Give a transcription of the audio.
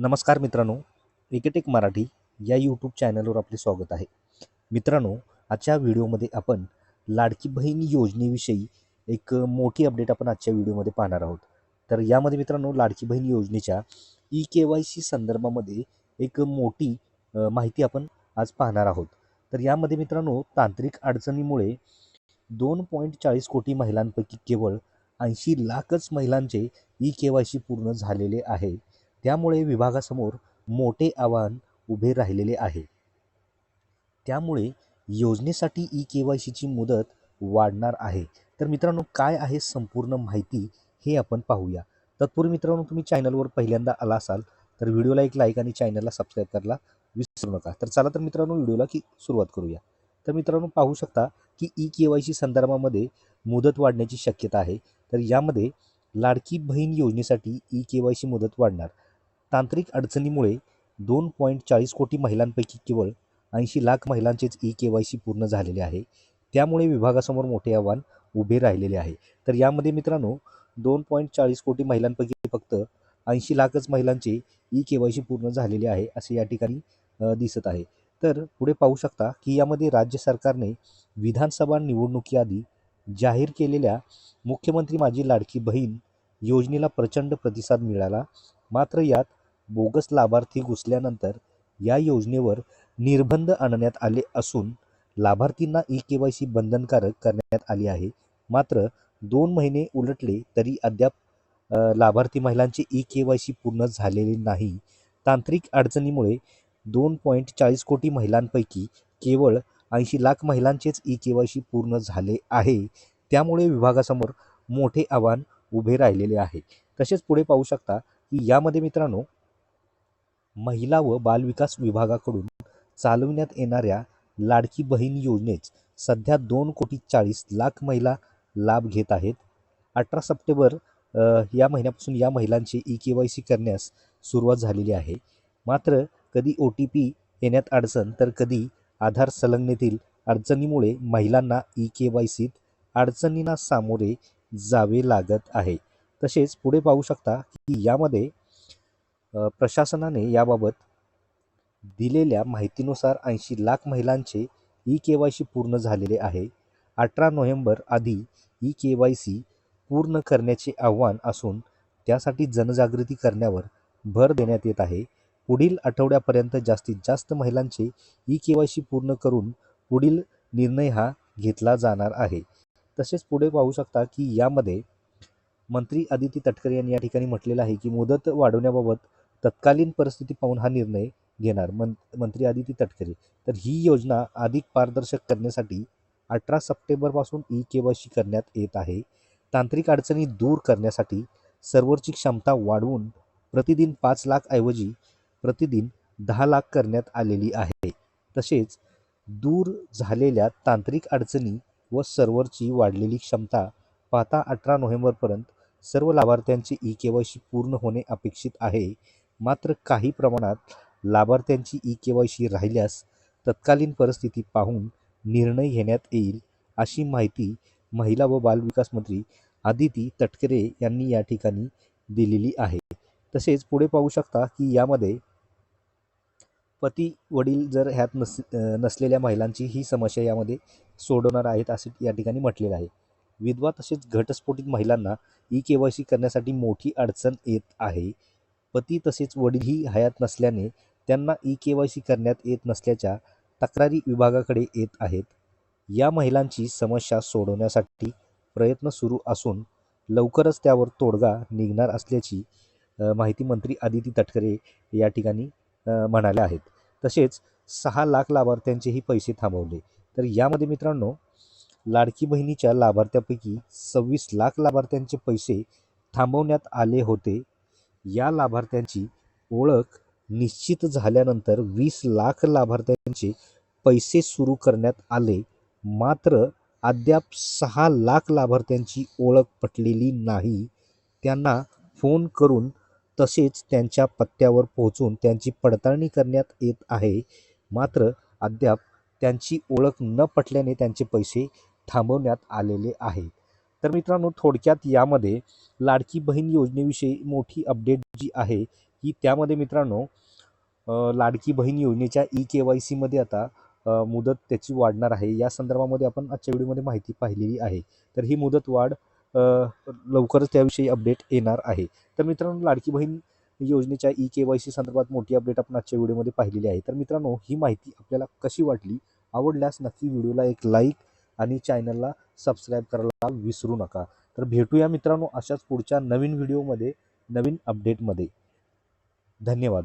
नमस्कार मित्रांनो एकेटेक मराठी या यूट्यूब चॅनलवर आपले स्वागत आहे. मित्रांनो आजच्या व्हिडिओमध्ये आपण लाडकी बहीण योजनेविषयी एक मोठी अपडेट आपण आजच्या व्हिडिओमध्ये पाहणार आहोत. तर यामध्ये मित्रांनो लाडकी बहीण योजनेच्या ई के वाय सी संदर्भामध्ये एक मोठी माहिती आपण आज पाहणार आहोत. तर यामध्ये मित्रांनो तांत्रिक अडचणीमुळे दोन पॉईंट चाळीस कोटी महिलांपैकी केवळ ऐंशी लाखच महिलांचे ई के वाय सी पूर्ण झालेले आहे. त्यामुळे विभागासमोर मोठे आव्हान उभे राहिलेले आहे. त्यामुळे योजनेसाठी ई के वाय सीची मुदत वाढणार आहे. तर मित्रांनो काय आहे संपूर्ण माहिती हे आपण पाहूया. तत्पूर्वी मित्रांनो तुम्ही चॅनलवर पहिल्यांदा आला असाल तर व्हिडिओला एक लाईक आणि चॅनलला सबस्क्राईब करायला विसरू नका. तर चला तर मित्रांनो व्हिडिओला की सुरुवात करूया. तर मित्रांनो पाहू शकता की ई के वाय सी संदर्भामध्ये मुदत वाढण्याची शक्यता आहे. तर यामध्ये लाडकी बहीण योजनेसाठी ई के वाय सी मुदत वाढणार. तांत्रिक अडचणीमुळे दोन पॉईंट चाळीस कोटी महिलांपैकी केवळ ऐंशी लाख महिलांचेच ई के वाय सी पूर्ण झालेले आहे. त्यामुळे विभागासमोर मोठे आव्हान उभे राहिलेले आहे. तर यामध्ये मित्रांनो दोन पॉईंट चाळीस कोटी महिलांपैकी फक्त ऐंशी लाखच महिलांचे ई के वाय सी पूर्ण झालेले आहे असे या ठिकाणी दिसत आहे. तर पुढे पाहू शकता की यामध्ये राज्य सरकारने विधानसभा निवडणुकीआधी जाहीर केलेल्या मुख्यमंत्री माझी लाडकी बहीण योजनेला प्रचंड प्रतिसाद मिळाला. मात्र यात बोगस लाभार्थी घुसल्यानंतर या योजनेवर निर्बंध आणण्यात आले असून लाभार्थींना ई के वाय सी बंधनकारक करण्यात आली आहे. मात्र दोन महिने उलटले तरी अद्याप लाभार्थी महिलांचे ई के वाय सी पूर्ण झालेले नाही. तांत्रिक अडचणीमुळे दोन पॉईंट चाळीस कोटी महिलांपैकी केवळ ऐंशी लाख महिलांचेच ई के वाय सी पूर्ण झाले आहे. त्यामुळे विभागासमोर मोठे आव्हान उभे राहिलेले आहे. तसेच पुढे पाहू शकता की यामध्ये मित्रांनो महिला व बालविकास विभागाकडून चालविण्यात येणाऱ्या लाडकी बहीण योजनेत सध्या दोन कोटी चाळीस लाख महिला लाभ घेत आहेत. अठरा सप्टेंबर या महिन्यापासून या महिलांची ई के वाय सी करण्यास सुरुवात झालेली आहे. मात्र कधी ओ टी पी येण्यात अडचण तर कधी आधार संलग्नेतील अडचणीमुळे महिलांना ई के वाय सीत अडचणींना सामोरे जावे लागत आहे. तसेच पुढे पाहू शकता की यामध्ये प्रशासनाने याबाबत दिलेल्या माहितीनुसार ऐंशी लाख महिलांचे ई के वाय सी पूर्ण झालेले आहे. अठरा नोव्हेंबर आधी ई के वाय सी पूर्ण करण्याचे आव्हान असून त्यासाठी जनजागृती करण्यावर भर देण्यात येत आहे. पुढील आठवड्यापर्यंत जास्तीत जास्त महिलांचे ई के वाय सी पूर्ण करून पुढील निर्णय हा घेतला जाणार आहे. तसेच पुढे पाहू शकता की यामध्ये मंत्री आदिती तटकरे यांनी या ठिकाणी म्हटलेलं आहे की मुदत वाढवण्याबाबत तत्कालीन परिस्थिती पाहून हा निर्णय घेणार मं मंत्री आदिती तटकरे. तर ही योजना अधिक पारदर्शक करण्यासाठी अठरा सप्टेंबरपासून ई के वाय सी करण्यात येत आहे. तांत्रिक अडचणी दूर करण्यासाठी सर्व्हरची क्षमता वाढवून प्रतिदिन पाच लाख ऐवजी प्रतिदिन दहा लाख करण्यात आलेली आहे. तसेच दूर झालेल्या तांत्रिक अडचणी व सर्व्हरची वाढलेली क्षमता पाहता अठरा नोव्हेंबरपर्यंत सर्व लाभार्थ्यांची ई के वाय सी पूर्ण होणे अपेक्षित आहे. मात्र काही प्रमाणात लाभार्थ्यांची ई के वाय सी राहिल्यास तत्कालीन परिस्थिती पाहून निर्णय घेण्यात येईल अशी माहिती महिला व बालविकास मंत्री आदिती तटकरे यांनी या ठिकाणी दिलेली आहे. तसेच पुढे पाहू शकता की यामध्ये पती वडील जर ह्यात नस नसलेल्या महिलांची ही समस्या यामध्ये सोडवणार आहेत असे या ठिकाणी म्हटलेलं आहे. विधवा तसेच घटस्फोटित महिलांना ई के वाय सी करण्यासाठी मोठी अडचण येत आहे. पती तसेच वडीलही हयात नसल्याने त्यांना ई के वाय सी करण्यात येत नसल्याच्या तक्रारी विभागाकडे येत आहेत. या महिलांची समस्या सोडवण्यासाठी प्रयत्न सुरू असून लवकरच त्यावर तोडगा निघणार असल्याची माहिती मंत्री आदिती तटकरे या ठिकाणी म्हणाल्या आहेत. तसेच सहा लाख लाभार्थ्यांचेही पैसे थांबवले. तर यामध्ये मित्रांनो लाडकी बहिणीच्या लाभार्थ्यापैकी सव्वीस लाख लाभार्थ्यांचे पैसे थांबवण्यात आले होते. या लाभार्थ्यांची ओळख निश्चित झाल्यानंतर वीस लाख लाभार्थ्यांचे पैसे सुरू करण्यात आले. मात्र अद्याप सहा लाख लाभार्थ्यांची ओळख पटलेली नाही. त्यांना फोन करून तसेच त्यांच्या पत्त्यावर पोहोचून त्यांची पडताळणी करण्यात येत आहे. मात्र अद्याप त्यांची ओळख न पटल्याने त्यांचे पैसे थांबवण्यात आलेले आहे. तर मित्रांनो थोडक्यात यामध्ये लाडकी बहीण योजनेविषयी मोठी अपडेट जी आहे की त्यामध्ये मित्रांनो लाडकी बहीण योजनेच्या ई के वाय सीमध्ये आता मुदत त्याची वाढणार आहे. या संदर्भामध्ये आपण आजच्या व्हिडिओमध्ये माहिती पाहिलेली आहे. तर ही मुदत वाढ लवकरच त्याविषयी अपडेट येणार आहे. तर मित्रांनो लाडकी बहीण योजनेच्या ई के वाय सी संदर्भात मोठी अपडेट आपण आजच्या व्हिडिओमध्ये पाहिलेली आहे. तर मित्रांनो ही माहिती आपल्याला कशी वाटली? आवडल्यास नक्की व्हिडिओला एक लाईक आणि चॅनलला सबस्क्राईब करायला विसरू नका. तर भेटूया मित्रांनो अशाच पुढच्या नवीन व्हिडिओमध्ये नवीन अपडेटमध्ये धन्यवाद.